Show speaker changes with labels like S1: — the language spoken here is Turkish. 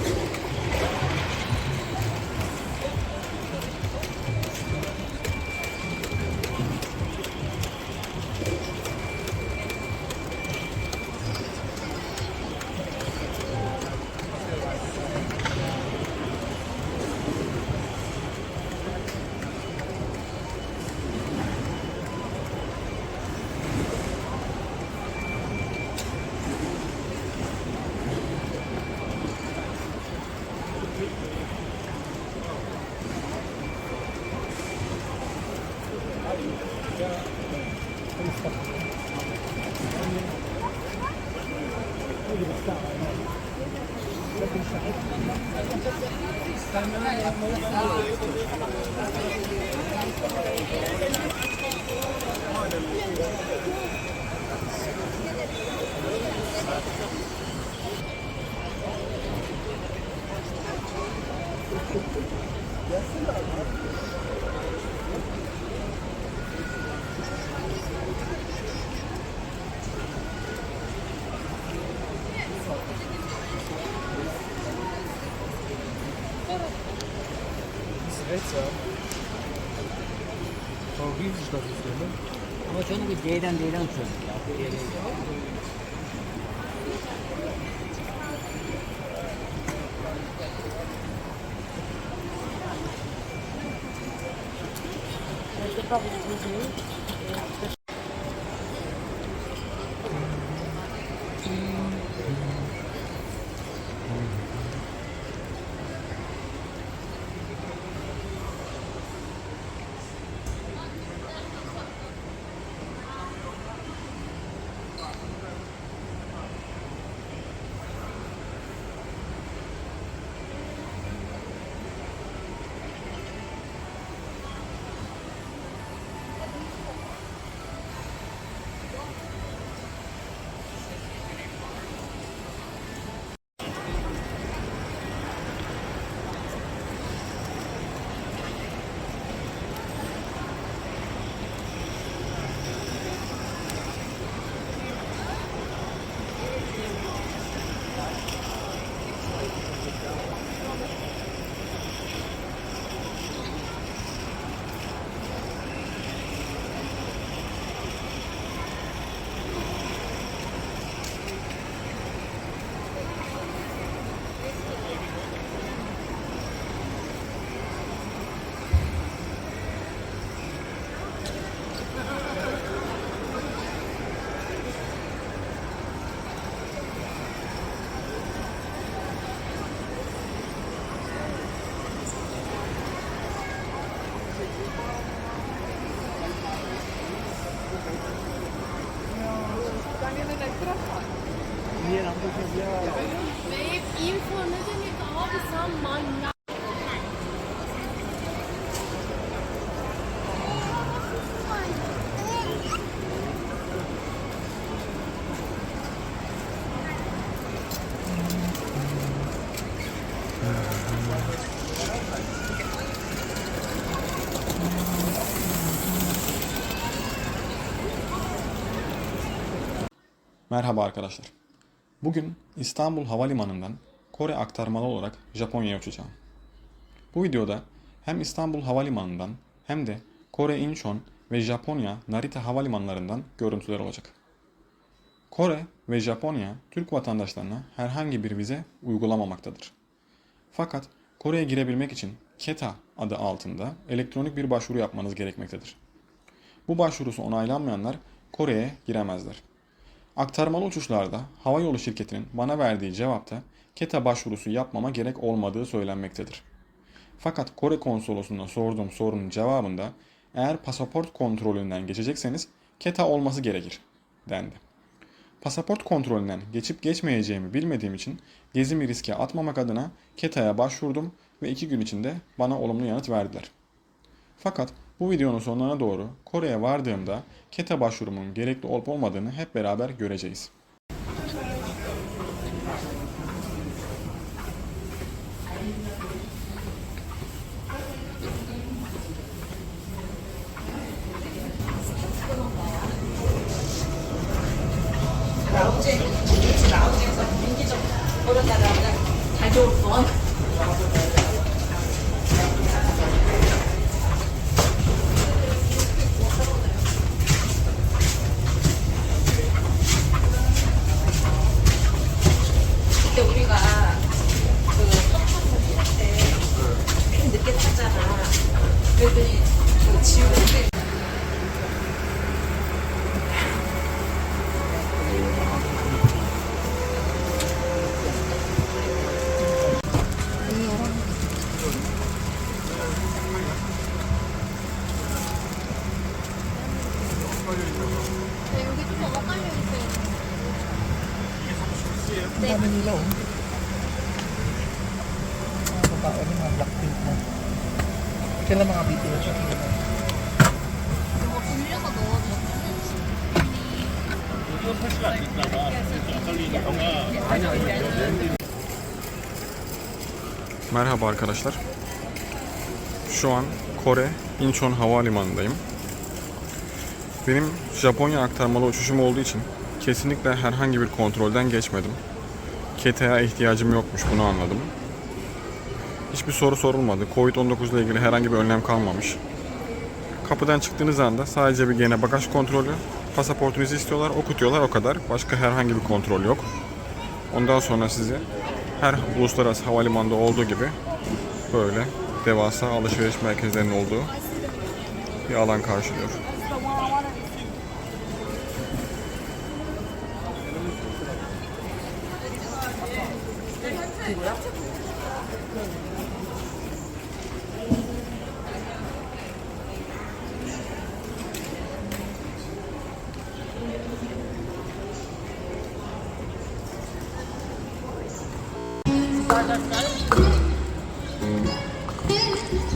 S1: Thank you. Gelsin abi. Svezia. Oh, riesig das ist ne?
S2: Ama çocuk bir D'den D'den çocuk ya. D'den D'den.
S3: Babe, info ne demek abi sen
S4: Merhaba arkadaşlar. Bugün İstanbul Havalimanı'ndan Kore aktarmalı olarak Japonya'ya uçacağım. Bu videoda hem İstanbul Havalimanı'ndan hem de Kore Incheon ve Japonya Narita Havalimanlarından görüntüler olacak. Kore ve Japonya Türk vatandaşlarına herhangi bir vize uygulamamaktadır. Fakat Kore'ye girebilmek için KETA adı altında elektronik bir başvuru yapmanız gerekmektedir. Bu başvurusu onaylanmayanlar Kore'ye giremezler. Aktarmalı uçuşlarda havayolu şirketinin bana verdiği cevapta KETA başvurusu yapmama gerek olmadığı söylenmektedir. Fakat Kore konsolosluğuna sorduğum sorunun cevabında eğer pasaport kontrolünden geçecekseniz KETA olması gerekir dendi. Pasaport kontrolünden geçip geçmeyeceğimi bilmediğim için gezimi riske atmamak adına KETA'ya başvurdum ve iki gün içinde bana olumlu yanıt verdiler. Fakat bu videonun sonlarına doğru Kore'ye vardığımda KET'e başvurumun gerekli olup olmadığını hep beraber göreceğiz.
S5: 나오지, 나오지,
S6: nila. Mga babae mga blackpink na. Sila mga BTS.
S4: Merhaba arkadaşlar. Şu an Kore Incheon Havalimanı'ndayım. Benim Japonya aktarmalı uçuşum olduğu için kesinlikle herhangi bir kontrolden geçmedim. KTA ihtiyacım yokmuş bunu anladım. Hiçbir soru sorulmadı. Covid-19 ile ilgili herhangi bir önlem kalmamış. Kapıdan çıktığınız anda sadece bir gene bagaj kontrolü, pasaportunuzu istiyorlar, okutuyorlar o kadar. Başka herhangi bir kontrol yok. Ondan sonra sizi her uluslararası havalimanında olduğu gibi böyle devasa alışveriş merkezlerinin olduğu bir alan karşılıyor. 이거야? 맞았어요? 음.